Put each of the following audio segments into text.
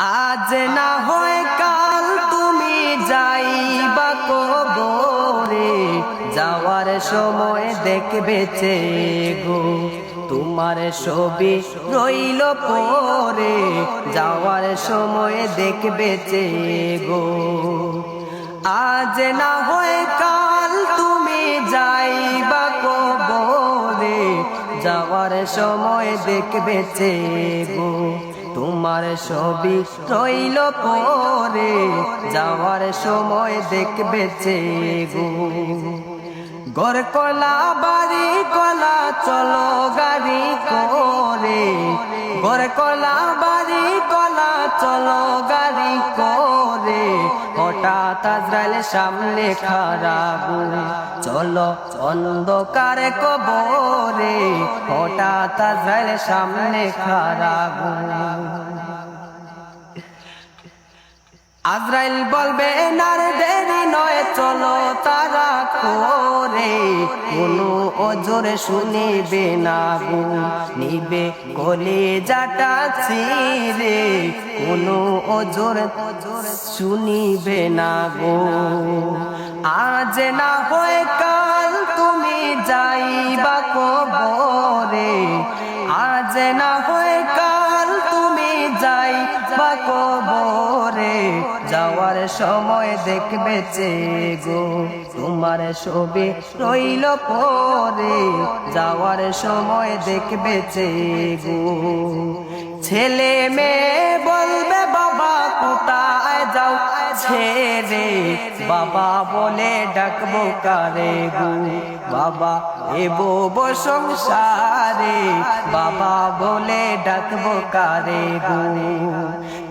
আজ না হয় কাল তুমি যাইবা কবরে, যাওয়ার সময় দেখবে গো তোমার ছবি রইল পরে, যাওয়ার সময় দেখবে গো আজ না হয় কাল তুমি যাইবা কবরে, যাওয়ার সময় দেখবে গো তোমার ছবি রইল পরে, যাওয়ার সময় দেখবে চে গো। গর কলা, বাড়ি কলা, চলো গাড়ি করে। গর কলা, বাড়ি কলা, চলো গাড়ি করে। হঠাৎ আজরাইল সামনে খারাপ চলো অন্ধকার কবরে। হঠাৎ আজরাইল সামনে খারাপ নার দেরি নয়, চলো তারা করে। কোনো অজরে শুনিবে না গো, নিবে গলে যাটা ছিঁড়ে। কোনো অজর শুনিবে না গো। আজ না হয় কাল তুমি যাইবা কবরে। আজ না হয় কাল তুমি যাইবা কবরে। যাওয়ার সময় দেখবে গো, তোমার ছবি রইল পরে। যাওয়ার সময় দেখবে গো, ছেলে মেয়ে বলবে, বাবা কোথায় যাও রে বাবা বলে ডাকবো কারে গো? বাবা এবো সংসারে, বাবা বলে ডাকবো কারে গো?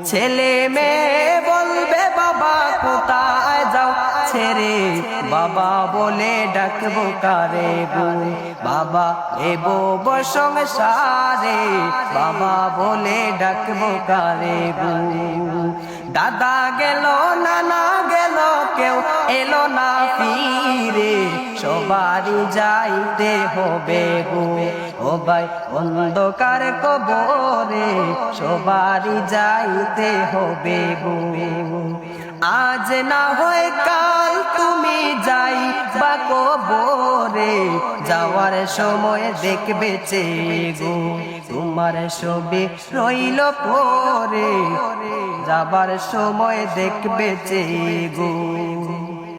ছেলে মেয়ে বলবে বাবা কোথায় যাও? ছেড়ে বাবা বলে ডাকবো কারে গো? বাবা এবো সংসারে বাবা বলে ডাকবো কারে গো? দাদা গেল, নানা গেল, কেউ এলো না ফিরে। সবারই যাইতে হবে গো। ও ভাই অন্ধকার কবরে সবারই যাইতে হবে গো। আজ না হয় কাল যাওয়ার সময় দেখবে গো তোমার ছবি রইল পরে। যাবার সময় দেখবে গো।